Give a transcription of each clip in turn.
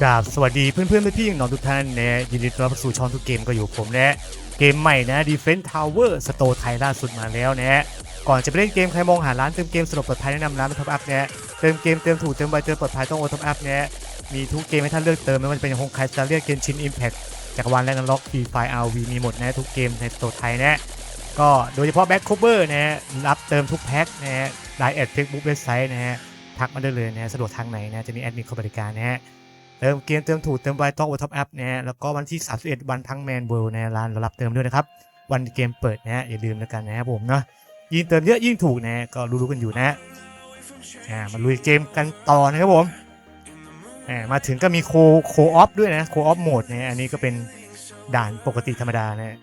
กราบสวัสดีเพื่อนเพื่อนๆพี่ๆน้องทุกท่านนะยินดีต้อนรับสู่ช่องทุกเกมก็อยู่ผมนะเกมใหม่นะ Defense Tower สโตไทยล่าสุดมาแล้วนะก่อนจะไปเล่นเกมใครมองหาร้านเติมเกมสนุกปลอดภัยแนะนำร้านท็อปอัพนะเติมเกมเติมถูกเติมไวเติมปลอดภัยต้องโอท็อปอัพนะมีทุกเกมให้ท่านเลือกเติมไม่ว่าจะเป็นฮงไคสตาเลียเกนชินอิมแพคจักรวาลและนันล็อกฟรีไฟอาร์วีมีหมดนะทุกเกมในสโตไทยนะก็โดยเฉพาะแบ็คโคเวอร์นะรับเติมทุกแพ็คนะฮะไลน์แอดเฟซบุ๊กเว็บไซต์นะฮะ ทักมาได้เลยนะสะดวกทางไหนนะจะมีแอดมินคอยบริการนะฮะเติมเกมเติมถูกเติมไวต้องโอท็อปอัพนะฮะแล้วก็วันที่ 31 วันทั้งแมนเวิลด์นะร้านเรารับเติมด้วยนะครับ วันเกมเปิดนะฮะอย่าลืมแล้วกันนะครับผมเนาะยิ่งเติมเยอะยิ่งถูกนะฮะก็รู้ๆกันอยู่นะฮะอ่ามาลุยเกมกันต่อนะครับผมอ่ามาถึงก็มีโคโคออฟด้วยนะโคออฟโหมดนะอันนี้ก็เป็นด่านปกติธรรมดานะฮะ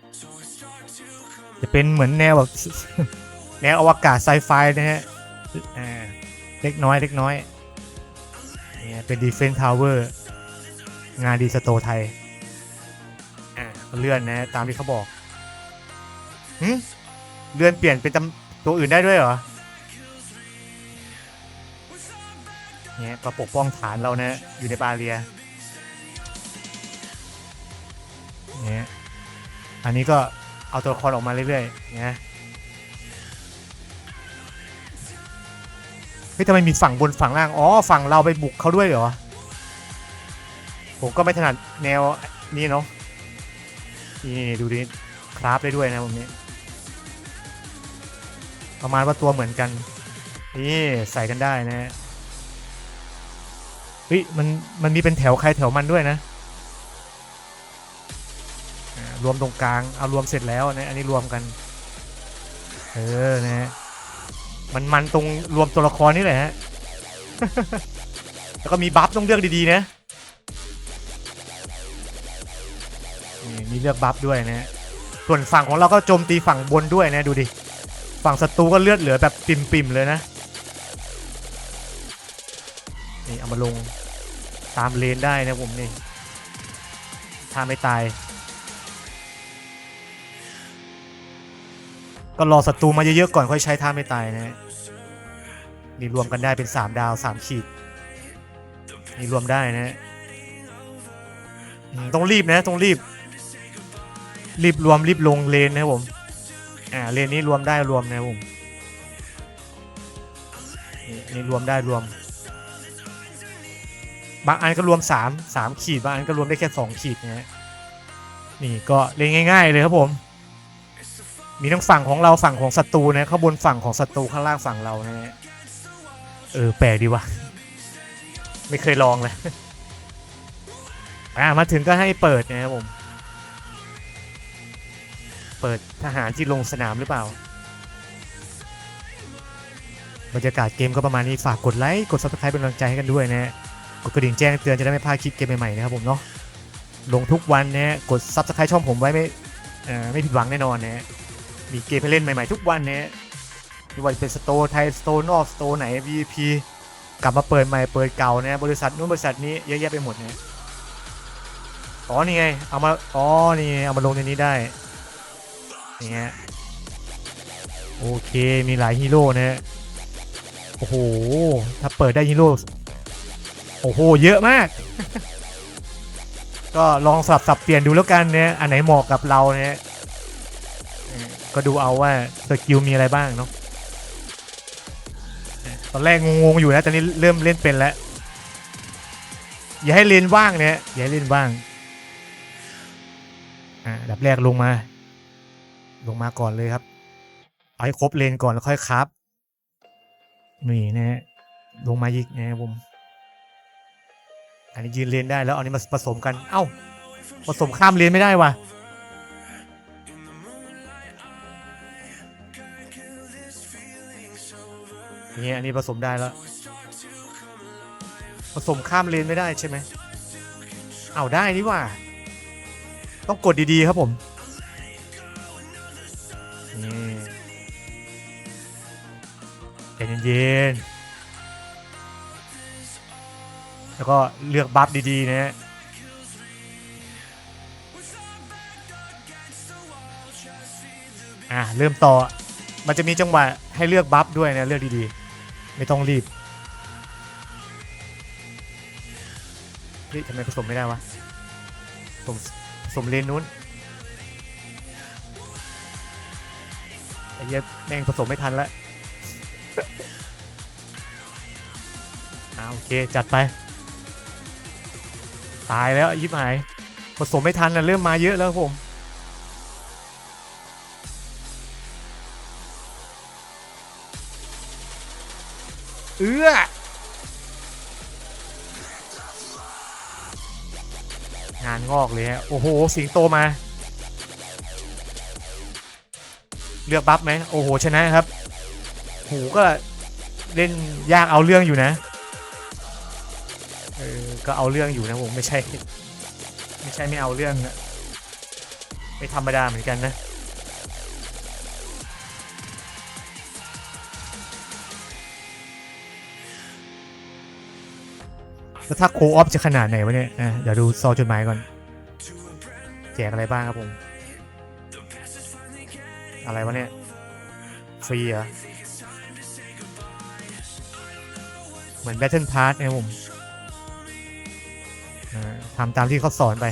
จะเป็นเหมือนแนวแบบแนวอวกาศไซไฟนะฮะอ่า เล็กน้อยเล็กน้อยเนี่ยเป็น Defense Tower งานดีสโตไทยอ่าเลื่อนนะตามที่เขาบอกหึเลื่อนเปลี่ยนเป็นตำตัวอื่นได้ด้วยเหรอเนี่ยก็ปกป้องฐานเรานะ อยู่ในบาเรียเนี่ยอันนี้ก็เอาตัวละครออกมาเรื่อยๆเนี่ย ฮ้ยทำไมมีฝั่งบนฝั่งล่าง อ๋อ ฝั่งเราไปบุกเขาด้วยเหรอ ผมก็ไม่ถนัดแนวนี้เนาะ นี่ดูดิคราฟได้ด้วยนะผมนี้ ประมาณว่าตัวเหมือนกัน นี่ใส่กันได้นะเฮ้ยมันมันมีเป็นแถวใครแถวมันด้วยนะรวมตรงกลาง เอารวมเสร็จแล้วนะ อันนี้รวมกัน เออ นะฮะ มันมันตรงรวมตัวละครนี่แหละฮะ แล้วก็มีบัฟต้องเลือกดีๆนะนี่มีเลือกบัฟด้วยนะส่วนฝั่งของเราก็โจมตีฝั่งบนด้วยนะดูดิ ฝั่งศัตรูก็เลือดเหลือแบบปิ่มๆเลยนะ นี่เอามาลงตามเลนได้นะผมนี่ถ้าไม่ตาย ก็รอศัตรูมาเยอะๆก่อนค่อยใช้ท่าไม่ตายนะ นี่รวมกันได้เป็น 3 ดาว 3 ขีด นี่รวมได้นะ ต้องรีบนะ ต้องรีบ รีบรวมรีบลงเลนนะครับผม อ่าเลนนี้รวมได้รวมนะครับผมนี่นี่รวมได้รวม บางอันก็รวม 3 3 ขีด บางอันก็รวมได้แค่ 2 ขีดนะฮะ นี่ก็เล่นง่าย ๆ เลยครับผมมีทั้งฝั่งของเราฝั่งของศัตรูนะข้างบนฝั่งของศัตรูข้างล่างฝั่งเรานะฮะ เออแปลกดีวะไม่เคยลองเลยอ่ามาถึงก็ให้เปิดนะครับผม เปิดทหารที่ลงสนามหรือเปล่า บรรยากาศเกมก็ประมาณนี้ฝากกดไลค์กด subscribe เป็นกำลังใจให้กันด้วยนะฮะกดกระดิ่งแจ้งเตือนจะได้ไม่พลาดคลิปเกมใหม่ๆนะครับผมเนาะลงทุกวันนะฮะกด subscribe ช่องผมไว้ไม่ไม่ผิดหวังแน่นอนนะฮะมีเกมให้เล่นใหม่ๆทุกวันนี่ย ไม่ว่าจะเป็นสโตร์ไทยสโตร์นอกสโตร์ไหน VP กลับมาเปิดใหม่เปิดเก่านี่ยบริษัทนู้นบริษัทนี้เยอะแยะไปหมดเนี่ยอ๋อนี่ไงเอามาอ๋อนี่ไงเอามาลงในนี้ได้นี่ฮะโอเคมีหลายฮีโร่นะฮะโอ้โหถ้าเปิดได้ฮีโร่โอ้โหเยอะมาก ก็ลองสับสับเปลี่ยนดูแล้วกันเนี่ยอันไหนเหมาะกับเราเนี่ยก็ดูเอาว่าสกิลมีอะไรบ้างเนาะ ตอนแรกงงๆอยู่นะตอนนี้เริ่มเล่นเป็นแล้ว อย่าให้เลนว่างเนี่ยอย่าให้เลนว่างอ่าดับแรกลงมา ลงมาก่อนเลยครับ เอาให้ครบเลนก่อนแล้วค่อยครับนี่นะฮะลงมาอีกนะครับผมอันนี้ยืนเลนได้แล้วอาอันนี้มาผสมกัน เอ้าผสมข้ามเลนไม่ได้ว่ะ เนี่ยอันนี้ผสมได้แล้ว ผสมข้ามเลนไม่ได้ใช่ไหม เอาได้นี่ว่า ต้องกดดีๆครับผมนี่ใจเย็นๆแล้วก็เลือกบัฟดีๆนะฮะอะเริ่มต่อ มันจะมีจังหวะให้เลือกบัฟด้วยนะเลือกดีๆ ไม่ต้องรีบเฮ้ยทำไมผสมไม่ได้วะผสมผสมเลนนู้นไอ้เหี้ยแม่งผสมไม่ทันละอาโอเค จัดไป ตายแล้วยิบหาย ผสมไม่ทันนะเริ่มมาเยอะแล้วผม เอื้องานงอกเลยฮะ โอ้โห สิงโตมา เลือกบัฟไหม โอ้โห ชนะครับ หูก็เล่นยากเอาเรื่องอยู่นะ เออ ก็เอาเรื่องอยู่นะผมไม่ใช่ ไม่ใช่ไม่เอาเรื่องนะไม่ธรรมดาเหมือนกันนะ แล้วถ้าโคออฟจะขนาดไหนวะเนี่ยอะเดี๋ยวดูซอจดหมายก่อน แจกอะไรบ้างครับผม อะไรวะเนี่ย ฟรีเหรอ เหมือน Battle Pass นะครับผมทำตามที่เขาสอนไป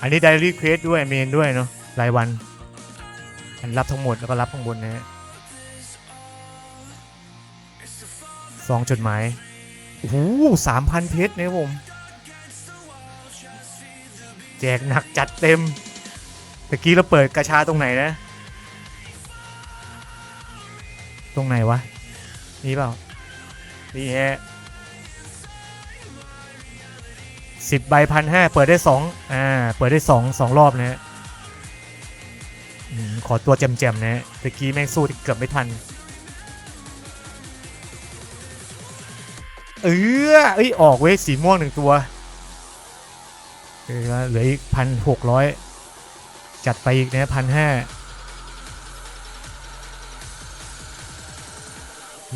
อันนี้ Diary Quest ด้วยเมนด้วยเนาะรายวัน อันรับทั้งหมดแล้วก็รับข้างบนนะฮะซองจดหมาย โอ้โหสามพันเพชรนะครับผม แจกหนักจัดเต็มตะกี้เราเปิดกระชาตรงไหนนะ ตรงไหนวะ นี่เปล่า นี่ฮะสิบใบพันห้าเปิดได้สองอ่า เปิดได้สองสองรอบนะฮะขอตัวแจมๆนะตะกี้แม่งสู้เกือบไม่ทัน เออเอ้ยออกเว้ยสีม่วงหนึ่งตัวเออเหลืออีกพันหกร้อยจัดไปอีกนะพันห้า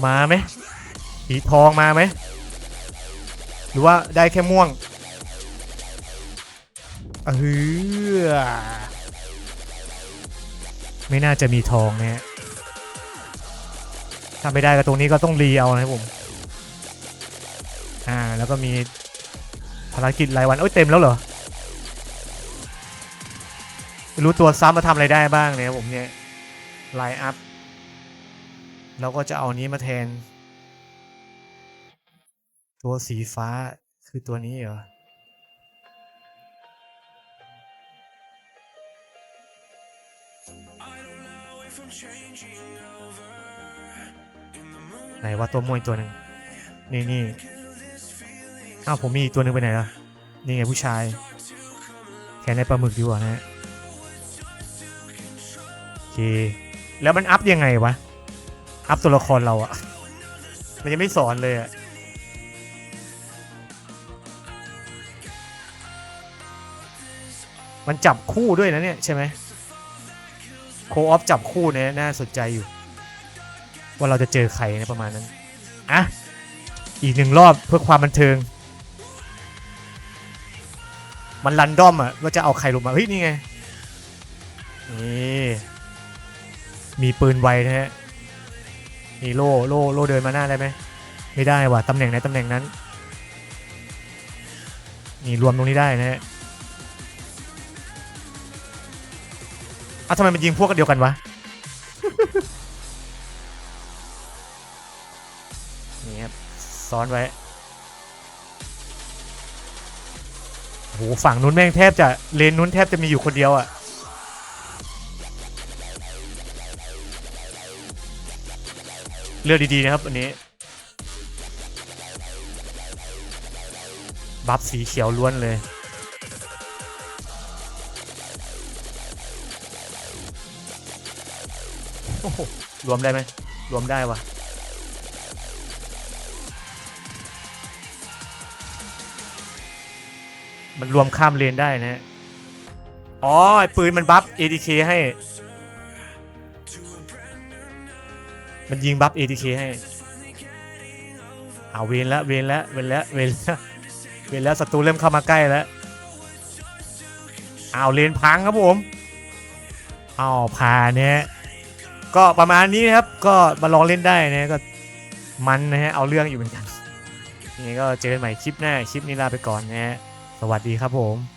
มาไหมสีทองมาไหมหรือว่าได้แค่ม่วงเออไม่น่าจะมีทองนะฮะถ้าไม่ได้ก็ตรงนี้ก็ต้องรีเอานะผม อ่าแล้วก็มีภารกิจรายวันเอ้ยเต็มแล้วเหรอรู้ตัวซ้ำมาทำอะไรได้บ้างเนี่ยผมเนี่ยไลน์อัพเราก็จะเอานี้มาแทน ตัวสีฟ้าคือตัวนี้เหรอไหนว่าตัวมวยตัวหนึ่งนี่นี่ อ้าวผมมีอีกตัวหนึ่งไปไหนล่ะ นี่ไงผู้ชายแค่ในปลาหมึกดีกว่านะฮะโอเค แล้วมันอัพยังไงวะ อัพตัวละครเราอะมันยังไม่สอนเลยอะมันจับคู่ด้วยนะเนี่ยใช่ไหมโคออฟจับคู่เนี่ยน่าสนใจอยู่ ว่าเราจะเจอใครนะประมาณนั้น อะ อีกหนึ่งรอบเพื่อความบันเทิง มันรันดอมอะว่าจะเอาใครลงมาเฮ้ยนี่ไงนี่มีปืนไวนะฮะนี่โล่โล่โล่เดินมาหน้าได้ไหมไม่ได้ว่ะตำแหน่งไหนตำแหน่งนั้นนี่รวมตรงนี้ได้นะฮะอ้าทำไมมันยิงพวกกันเดียวกันวะนี่ครับซ้อนไว้ โอ้โหฝั่งนู้นแม่งแทบจะเลนนู้นแทบจะมีอยู่คนเดียวอะ่ะเลือกดี ๆ นะครับ อันนี้ บัฟสีเขียวล้วนเลย โอ้โห รวมได้ไหม รวมได้วะ มันรวมข้ามเลนได้นะฮะ อ๋อไอ้ปืนมันบัฟ ADK ให้ มันยิงบัฟ ADK ให้เอาเวนแล้วเวนแล้วเวนแล้วเวนแล้วเวนแล้วศัตรูเริ่มเข้ามาใกล้แล้วเอาเลนพังครับผมเอาผ่านเนี่ยก็ประมาณนี้นะครับ ก็มาลองเล่นได้นะก็มันนะฮะเอาเรื่องอยู่เหมือนกันยังไงก็เจอกันใหม่คลิปหน้าคลิปนี้ลาไปก่อนนะฮะ สวัสดีครับผม